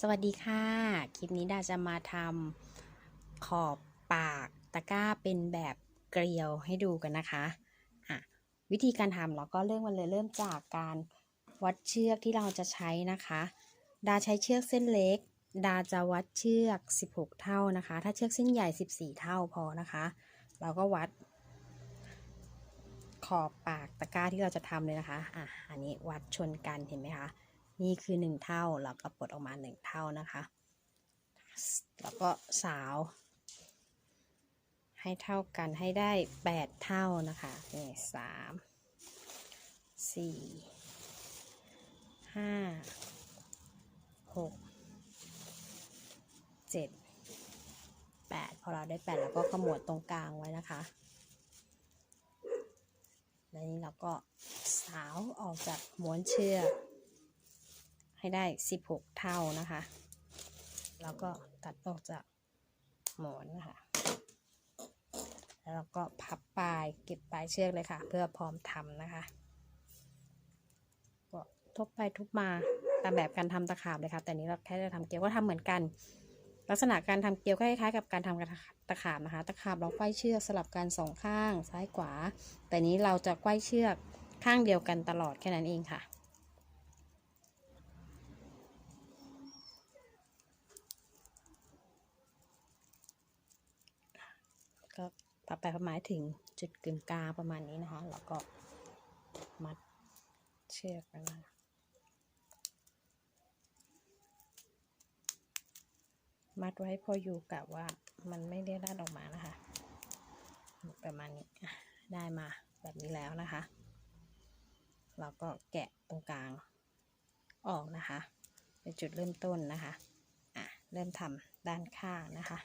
สวัสดีค่ะ คลิปนี้ดาจะมาทำขอบปากตะกร้าเป็นแบบเกลียวให้ดูกันนะคะอะวิธีการทำเราก็เริ่มมันเลยเริ่มจากการวัดเชือกที่เราจะใช้นะคะ ดาใช้เชือกเส้นเล็ก ดาจะวัดเชือก 16 เท่านะคะ ถ้าเชือกเส้นใหญ่ 14 เท่าพอนะคะ เราก็วัด ขอบปากตะกร้าที่เราจะทำเลยนะคะอะอันนี้วัดชนกันเห็นไหมคะ นี่คือหนึ่งเท่าเราก็ปลดออกมาหนึ่งเท่านะคะ แล้วก็สาว ให้เท่ากันให้ได้แปดเท่านะคะนี่สามสี่ห้าหกเจ็ดแปดพอเราได้แปดเราก็ขมวดตรงกลางไว้นะคะแล้วนี้เราก็สาวออกจากม้วนเชือก ให้ได้ 16 เท่านะคะ แล้วก็ตัดออกจากหมอนนะคะแล้วเราก็พับปลายเก็บปลายเชือกเลยค่ะ เพื่อพร้อมทำนะคะ ก็ทบไปทุบมาตามแบบการทำตะขาบเลยค่ะ แต่นี้เราแค่จะทำเกลียวก็ทำเหมือนกัน ลักษณะการทำเกลียวก็คล้ายๆกับการทำตะขาบนะคะ ตะขาบเราไขว้เชือกสลับกันสองข้างซ้ายขวา แต่นี้เราจะไขว้เชือกข้างเดียวกันตลอดแค่นั้นเองค่ะ ก็ พับไปพับมาให้ถึงจุดกึ่งกลางประมาณนี้นะคะ แล้วก็มัดเชือกไว้นะมัดไว้พออยู่กับว่ามันไม่ได้ด้านออกมานะคะ ประมาณนี้ได้มาแบบนี้แล้วนะคะ เราก็แกะตรงกลางออกนะคะ เป็นจุดเริ่มต้นนะคะ อะ เริ่มทำด้านข้างนะคะ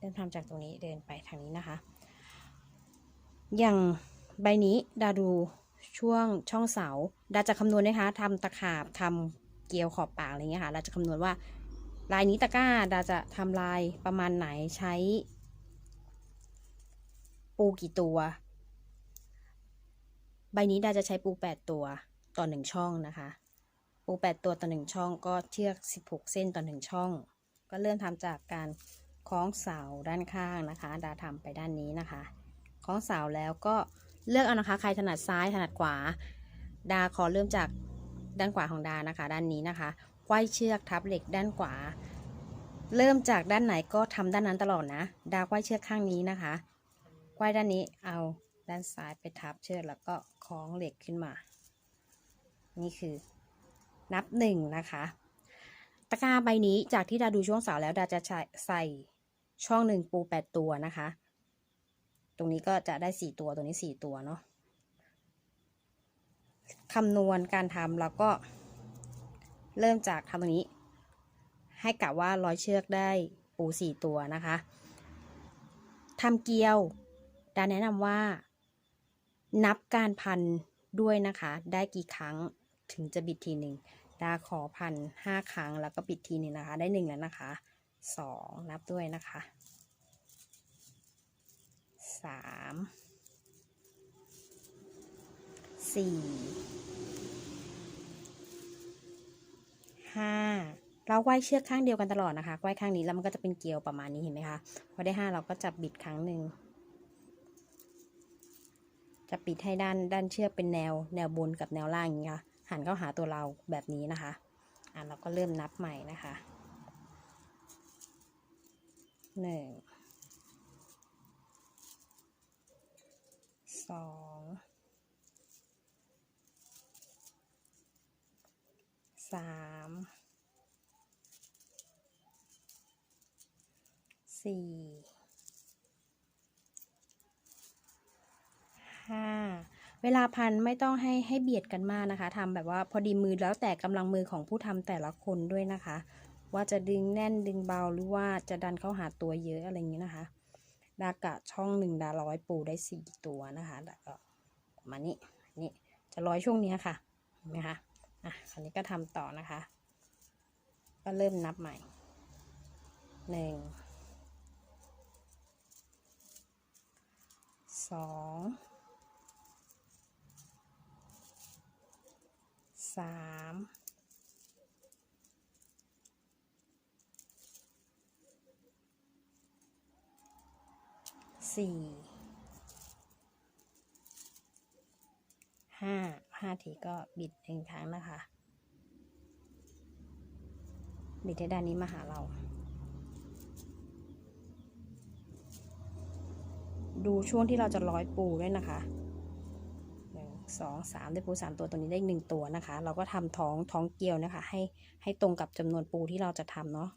เริ่มทำจากตรงนี้เดินไปทางนี้นะคะ อย่างใบนี้ดาดูช่วงช่องเสา ดาจะคำนวณนะคะทำตะขาบทำเกลียวขอบปากอะไรเงี้ยค่ะดาจะคำนวณว่าลายนี้ตะกร้า ดาจะทำลายประมาณไหนใช้ ปูกี่ตัว ใบนี้ดาจะใช้ปูแปดตัวต่อหนึ่งช่องนะคะ ปูแปดตัวต่อหนึ่งช่องก็เชือกสิบหกเส้นต่อหนึ่งช่อง ก็เริ่มทำจากการ คล้องเสาด้านข้างนะคะ ดาทำไปด้านนี้นะคะคล้องเสาแล้วก็เลือกเอานะคะ ใครถนัดซ้ายถนัดขวา ดาขอเริ่มจากด้านขวาของดานะคะ ด้านนี้นะคะไขว้เชือกทับเหล็กด้านขวา เริ่มจากด้านไหนก็ทำด้านนั้นตลอดนะ ดาไขว้เชือกข้างนี้นะคะไขว้ด้านนี้เอาด้านซ้ายไปทับเชือกแล้วก็คล้องเหล็กขึ้นมา นี่คือ นับหนึ่งนะคะ ตะกร้าใบนี้จากที่ดาดูช่วงเสาแล้วดาจะใส่ช่องหนึ่งปูแปดตัวนะคะ ตรงนี้ก็จะได้สี่ตัว ตรงนี้สี่ตัวเนาะคำนวณการทำแล้วก็ เริ่มจากทำตรงนี้ ให้กะว่าร้อยเชือกได้ปูสี่ตัวนะคะทำเกลียว ดาแนะนำว่า นับการพันด้วยนะคะ ได้กี่ครั้งถึงจะบิดทีหนึ่ง ดาขอพันห้าครั้งแล้วก็ปิดทีหนึ่งนะคะ ได้หนึ่งแล้วนะคะสองนับด้วยนะคะสามสี่ห้าเราไขว้เชือกข้างเดียวกันตลอดนะคะไขว้ข้างนี้แล้วมันก็จะเป็นเกลียวประมาณนี้เห็นไหมคะพอได้ห้าเราก็จับบิดครั้งหนึ่งจะปิดให้ด้านด้านเชือกเป็นแนวแนวบนกับแนวล่างอย่างนี้ค่ะ หันเข้าหาตัวเราแบบนี้นะคะอะเราก็เริ่มนับใหม่นะคะหนึ่งสองสามสี่ห้า เวลาพันไม่ต้องให้ให้เบียดกันมากนะคะทำแบบว่าพอดีมือแล้วแต่กำลังมือของผู้ทำแต่ละคนด้วยนะคะ ว่าจะดึงแน่นดึงเบาหรือว่าจะดันเข้าหาตัวเยอะอะไรอย่างนี้นะคะดากะช่องหนึ่งดาร้อยปูได้สี่ตัวนะคะดาก็มานี่นี่จะร้อยช่วงนี้ค่ะเห็นไหมคะอะคราวนี้ก็ทำต่อนะคะ ก็เริ่มนับใหม่หนึ่งสอง สามสี่ห้าห้าทีก็บิดหนึ่งครั้งนะคะ บิดให้ด้านนี้มาหาเรา ดูช่วงที่เราจะร้อยปูด้วยนะคะ สองสามได้ปูสามตัวตัวนี้ได้หนึ่งตัวนะคะ เราก็ทำท้องท้องเกลียวนะคะ ให้ให้ตรงกับจำนวนปูที่เราจะทำเนาะ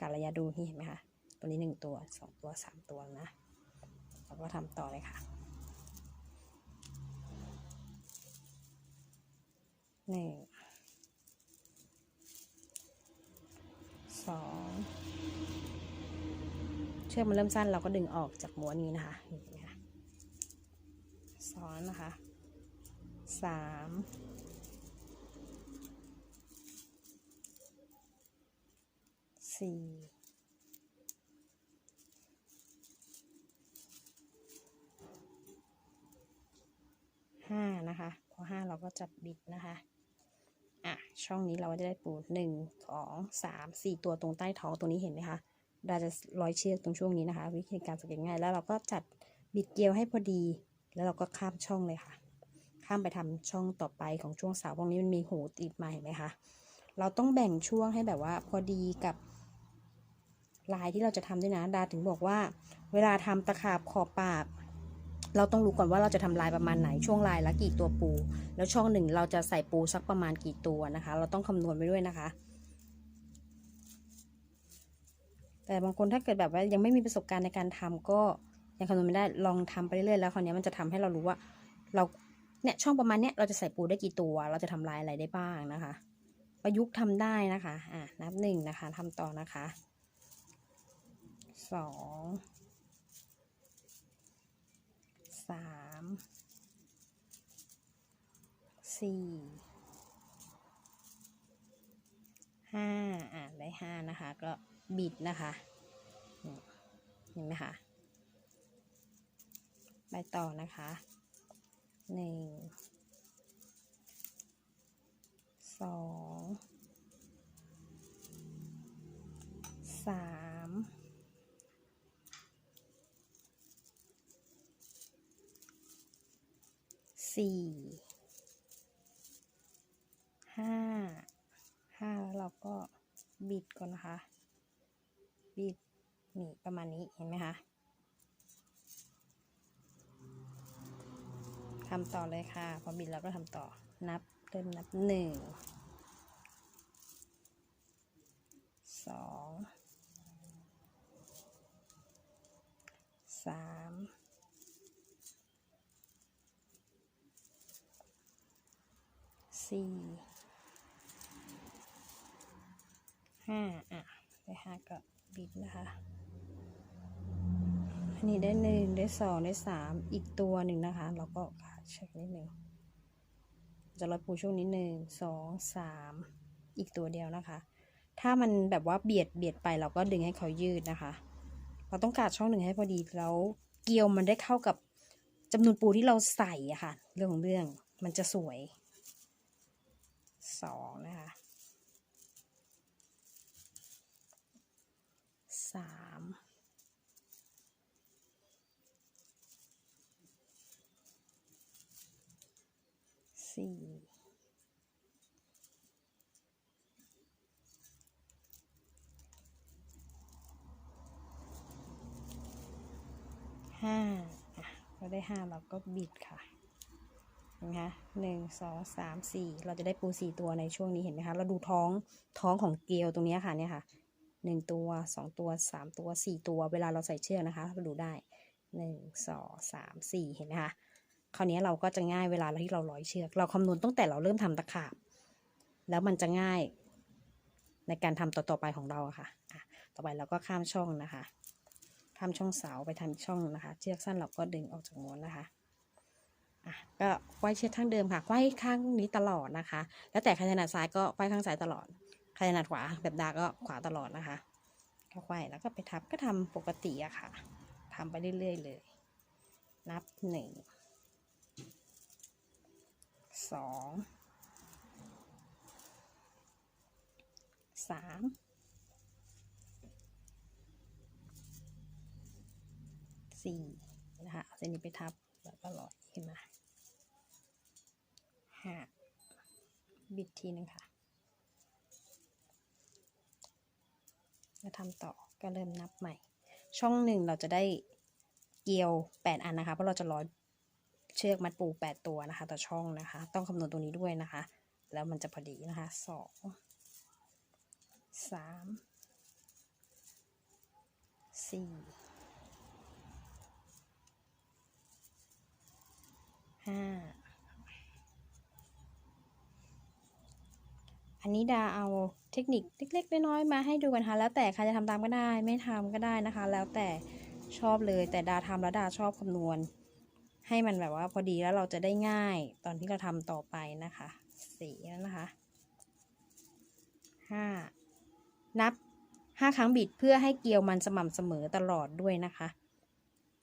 กะรระยะดูนี่เห็นไหมคะตัวนี้หนึ่งตัวสองตัวสามตัวนะเราก็ทำต่อเลยค่ะหนึ่งสองเชือกมันเริ่มสั้นเราก็ดึงออกจากม้วนนี้นะคะเห็นไหมคะสองนะคะ สามสี่ห้านะคะพอห้าเราก็จับบิดนะคะ อะ ช่องนี้เราก็จะได้ปูหนึ่งสองสามสี่ตัวตรงใต้ท้องตรงนี้เห็นไหมคะเราจะร้อยเชือกตรงช่วงนี้นะคะ วิธีการสังเกตง่ายแล้วเราก็จัดบิดเกลียวให้พอดี แล้วเราก็ข้ามช่องเลยค่ะ ข้ามไปทำช่องต่อไปของช่วงเสาพวกนี้มันมีหูติดมาเห็นไหมคะ เราต้องแบ่งช่วงให้แบบว่าพอดีกับลายที่เราจะทำด้วยนะ ดาถึงบอกว่า เวลาทำตะขาบขอบปาก เราต้องรู้ก่อนว่าเราจะทำลายประมาณไหนช่วงลายละกี่ตัวปู แล้วช่องหนึ่งเราจะใส่ปูสักประมาณกี่ตัวนะคะ เราต้องคำนวณไปด้วยนะคะแต่บางคนถ้าเกิดแบบว่ายังไม่มีประสบการณ์ในการทำก็ยังคำนวณไม่ได้ลองทำไปเรื่อยๆแล้วคราวนี้มันจะทำให้เรารู้ว่า เรา เนี่ยช่องประมาณเนี้ยเราจะใส่ปูได้กี่ตัว เราจะทำลายอะไรได้บ้างนะคะ ประยุกต์ทำได้นะคะอะนับหนึ่งนะคะทำต่อนะคะสองสามสี่ห้าอะได้ห้านะคะ ก็บิดนะคะเห็นไหมคะ ไปต่อนะคะ หนึ่งสองสามสี่ห้าห้าแล้วเราก็บิดก่อนนะคะ บิดนี่ประมาณนี้เห็นไหมคะ ทำต่อเลยค่ะ พอบิดเราก็ทำต่อนับเริ่มนับหนึ่งสองสามสี่ห้าอะได้ห้าก็บิดนะคะอันนี้ได้หนึ่งได้สองได้สามอีกตัวหนึ่งนะคะ เราก็ เช็คนิดหนึ่งจะลดปูช่วงนี้หนึ่งสองสามอีกตัวเดียวนะคะ ถ้ามันแบบว่าเบียดเบียดไปเราก็ดึงให้เขายืดนะคะ เราต้องการช่องหนึ่งให้พอดีแล้วเกลียวมันได้เข้ากับจำนวนปูที่เราใส่อะค่ะ เรื่องของเรื่องมันจะสวยสองนะคะสาม สี่ห้าเราได้ห้าเราก็บิดค่ะเห็นไหมคะหนึ่งสองสามสี่เราจะได้ปูสี่ตัวในช่วงนี้เห็นไหมคะ เราดูท้องท้องของเกลียวตรงนี้ค่ะเนี่ยค่ะหนึ่งตัวสองตัวสามตัวสี่ตัว เวลาเราใส่เชือกนะคะ เราดูได้หนึ่งสองสามสี่เห็นไหมคะ คราวนี้เราก็จะง่ายเวลาที่เราร้อยเชือก เราคำนวณตั้งแต่เราเริ่มทำตะขาบ แล้วมันจะง่ายในการทำต่อๆไปของเราค่ะะต่อไปเราก็ข้ามช่องนะคะ ข้ามช่องเสาไปทำอีกช่องนะคะ เชือกสั้นเราก็ดึงออกจากม้วนนะคะอะก็ไขว้เชือกข้างเดิมค่ะไขว้ข้างนี้ตลอดนะคะ แล้วแต่ใครถนัดซ้ายก็ไขว้ข้างซ้ายตลอดใครถนัดขวาแบบดาก็ขวาตลอดนะคะก็ไขว้แล้วก็ไปทับก็ทำปกติอะค่ะทำไปเรื่อยๆเลย นับหนึ่ง สองสามสี่เส้นนี้ไปทับแล้วก็ร้อยขึ้นมาห้าบิดทีหนึงค่ะแล้วทำต่อก็เริ่มนับใหม่ ช่องหนึ่งเราจะได้เกลียวแปดอันนะคะ เพราะเราจะร้อย เชือกมัดปูแปดตัวนะคะ ต่อช่องนะคะ ต้องคำนวณตรงนี้ด้วยนะคะ แล้วมันจะพอดีนะคะสองสามสี่ห้าอันนี้ดาเอาเทคนิคเล็กๆน้อยๆมาให้ดูกันค่ะแล้วแต่ใครจะทำตามก็ได้ ไม่ทำก็ได้นะคะ แล้วแต่ชอบเลยแต่ดาทำแล้วดาชอบคำนวณ ให้มันแบบว่าพอดีแล้วเราจะได้ง่ายตอนที่เราทำต่อไปนะคะสี่แล้วนะคะห้านับห้าครั้งบิดเพื่อให้เกลียวมันสม่ำเสมอตลอดด้วยนะคะ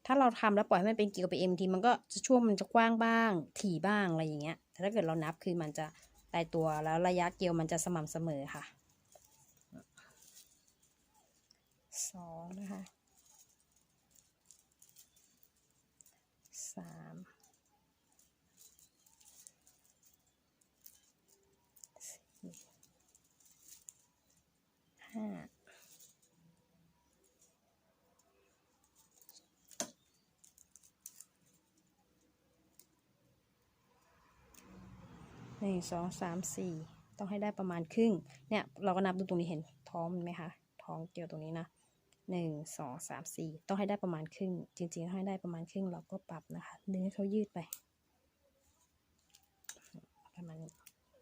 ถ้าเราทำแล้วปล่อยให้มันเป็นเกลียวไปเอ็มทีมันก็จะช่วงมันจะกว้างบ้าง ถี่บ้างอะไรอย่างเงี้ยแต่ถ้าเกิดเรานับคือมันจะตายตัวแล้วระยะเกลียวมันจะสม่ำเสมอค่ะสองนะคะ สามสี่ห้าหนึ่งสองสามสี่ต้องให้ได้ประมาณครึ่ง เนี่ย เราก็นับดูตรงนี้เห็นท้องมันไหมคะ ท้องเกี่ยวตรงนี้นะ หนึ่งสองสามสี่ต้องให้ได้ประมาณครึ่ง จริงๆถ้าให้ได้ประมาณครึ่งเราก็ปรับนะคะ ดึงให้เขายืดไป ประมาณ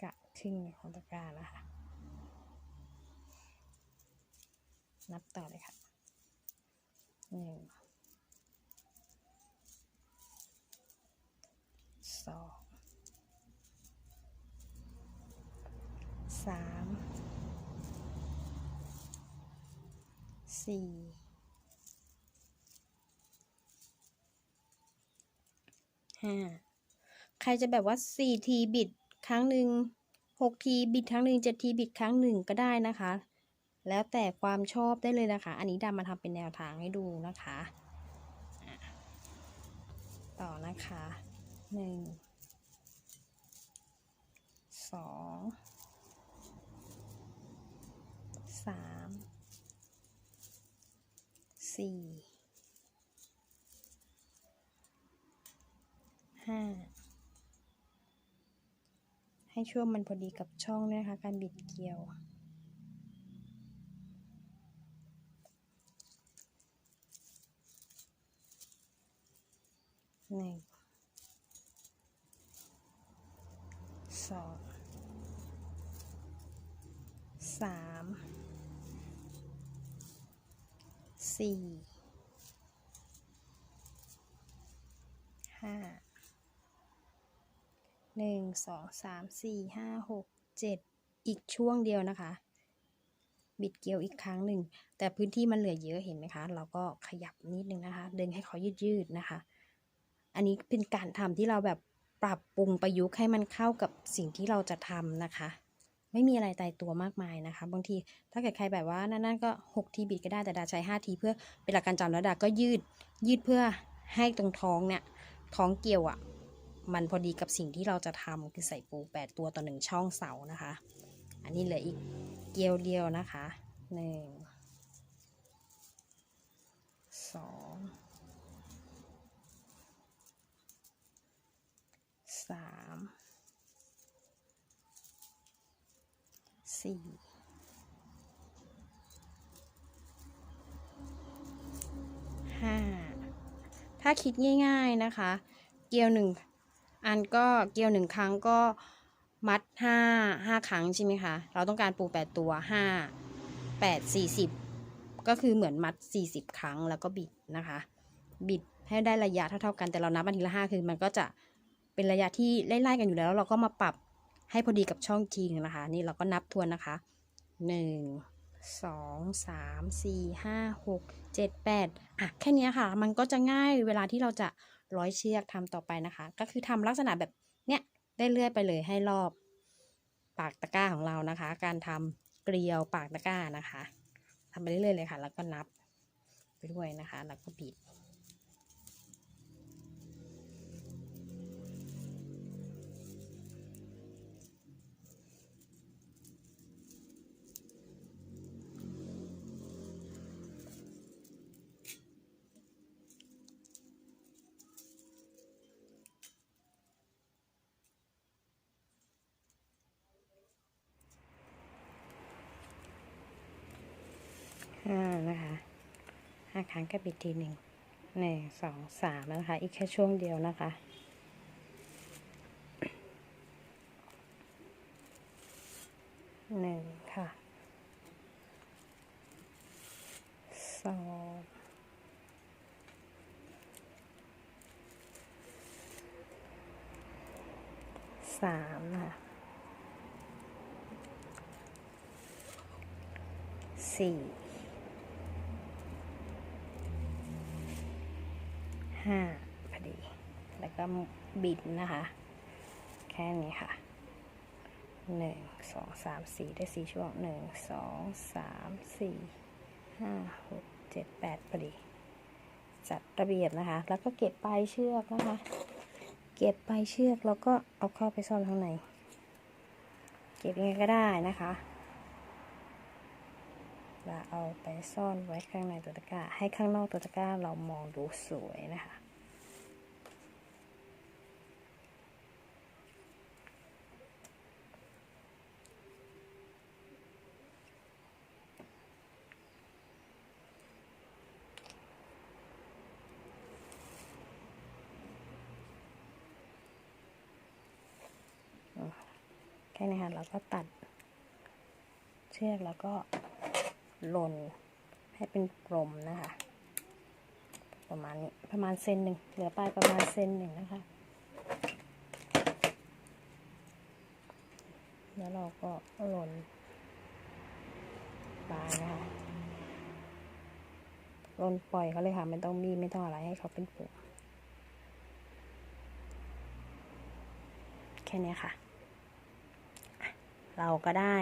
กะครึ่งของตะกร้านะคะ นับต่อเลยค่ะหนึ่งสองสาม สี่ห้าใครจะแบบว่าสี่ทีบิดครั้งหนึ่งหกทีบิดครั้งหนึ่งเจ็ดทีบิดครั้งหนึ่งก็ได้นะคะ แล้วแต่ความชอบได้เลยนะคะ อันนี้ดามาทำเป็นแนวทางให้ดูนะคะ ต่อนะคะหนึ่งสองสาม สี่ห้าให้ช่วงมันพอดีกับช่องด้วยนะคะ การบิดเกลียว หนึ่ง สอง สาม สี่ห้าหนึ่งสองสามสี่ห้าหกเจ็ดอีกช่วงเดียวนะคะ บิดเกลียวอีกครั้งหนึ่ง แต่พื้นที่มันเหลือเยอะเห็นไหมคะ เราก็ขยับนิดนึงนะคะ ดึงให้เขายืดๆนะคะ อันนี้เป็นการทำที่เราแบบปรับปรุงประยุกต์ให้มันเข้ากับสิ่งที่เราจะทำนะคะ ไม่มีอะไรตายตัวมากมายนะคะ บางทีถ้าเกิดใครแบบว่านั่นๆก็6ทีบิดก็ได้แต่ดาใช้5ทีเพื่อเป็นหลักการจำแล้วดาก็ยืดยืดเพื่อให้ตรงท้องเนี่ยท้องเกี่ยวอะ่ะมันพอดีกับสิ่งที่เราจะทำคือใส่ปู 8 ตัวต่อหนึ่งช่องเสานะคะ อันนี้เหลืออีกเกี่ยวเดียวนะคะหนึ่งสองสาม สี่ห้าถ้าคิดง่าย ๆนะคะ เกลียวหนึ่งอันก็เกลียวหนึ่งครั้งก็มัดห้าห้าครั้งใช่ไหมคะ เราต้องการปูแปดตัวห้าแปดสี่สิบก็คือเหมือนมัดสี่สิบครั้งแล้วก็บิดนะคะ บิดให้ได้ระยะเท่าๆกันแต่เรานับมาทีละห้าคือมันก็จะเป็นระยะที่ไล่ๆกันอยู่แล้วแล้วเราก็มาปรับ ให้พอดีกับช่องทีนึงนะคะ นี่เราก็นับทวนนะคะหนึ่งสองสามสี่ห้าหกเจ็ดแปดอะแค่นี้ค่ะ มันก็จะง่ายเวลาที่เราจะร้อยเชือกทำต่อไปนะคะ ก็คือทำลักษณะแบบเนี้ยได้เรื่อยไปเลยให้รอบปากตะกร้าของเรานะคะ การทำเกลียวปากตะกร้านะคะทำไปเรื่อยๆเลยค่ะ แล้วก็นับไปด้วยนะคะ แล้วก็บิด ห้าครั้งก็บิดทีหนึ่งหนึ่งสองสามแล้วนะคะ อีกแค่ช่วงเดียวนะคะ หนึ่งค่ะ สองสามนะคะสี่ห้าพอดี แล้วก็ บิดนะคะ แค่นี้ค่ะหนึ่งสองสามสี่ได้สี่ช่วงหนึ่งสองสามสี่ห้าหกเจ็ดแปดพอดี จัดระเบียบนะคะ แล้วก็เก็บปลายเชือกนะคะ เก็บปลายเชือกแล้วก็เอาเข้าไปซ่อนข้างใน เก็บยังไงก็ได้นะคะแล้วเอาไปซ่อนไว้ข้างในตัวตะกร้า ให้ข้างนอกตัวตะกร้าเรามองดูสวยนะคะ ค่นี้ค่ะเราก็ตัด เชือกแล้วก็หล่นให้เป็นกลมนะคะ ประมาณนี้ประมาณเซนหนึ่งเหลือปลายประมาณเซนหนึ่งนะคะ แล้วเราก็หล่นปลายนะคะหล่นปล่อยเขาเลยค่ะไม่ต้องมีไม่ต้องอะไรให้เขาเป็นปุ่มแค่นี้ค่ะ เราก็ได้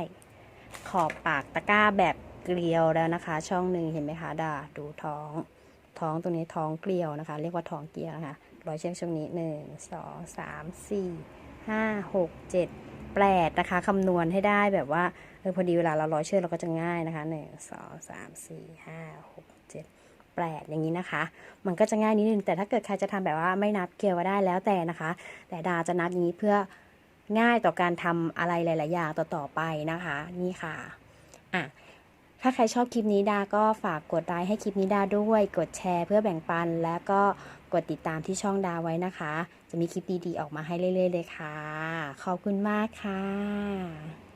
ขอบปากตะกร้าแบบเกลียวแล้วนะคะ ช่องหนึ่งเห็นไหมคะดาดูท้อง ท้องตรงนี้ท้องเกลียวนะคะ เรียกว่าท้องเกลียวนะคะร้อยเชือกช่วงนี้หนึ่งสองสามสี่ห้าหกเจ็ดแปดนะคะคำนวณให้ได้แบบว่าเออพอดีเวลาเราร้อยเชือกเราก็จะง่ายนะคะหนึ่งสองสามสี่ห้าหกเจ็ดแปดอย่างนี้นะคะ มันก็จะง่ายนิดนึงแต่ถ้าเกิดใครจะทำแบบว่าไม่นับเกลียวก็ได้แล้วแต่นะคะ แต่ดาจะนับอย่างนี้เพื่อ ง่ายต่อการทำอะไรหลายๆอย่างต่อๆไปนะคะ นี่ค่ะอะถ้าใครชอบคลิปนี้ดาก็ฝากกดไลค์ให้คลิปนี้ดาด้วย กดแชร์เพื่อแบ่งปัน แล้วก็กดติดตามที่ช่องดาไว้นะคะ จะมีคลิปดีๆออกมาให้เรื่อยๆเลยค่ะ ขอบคุณมากค่ะ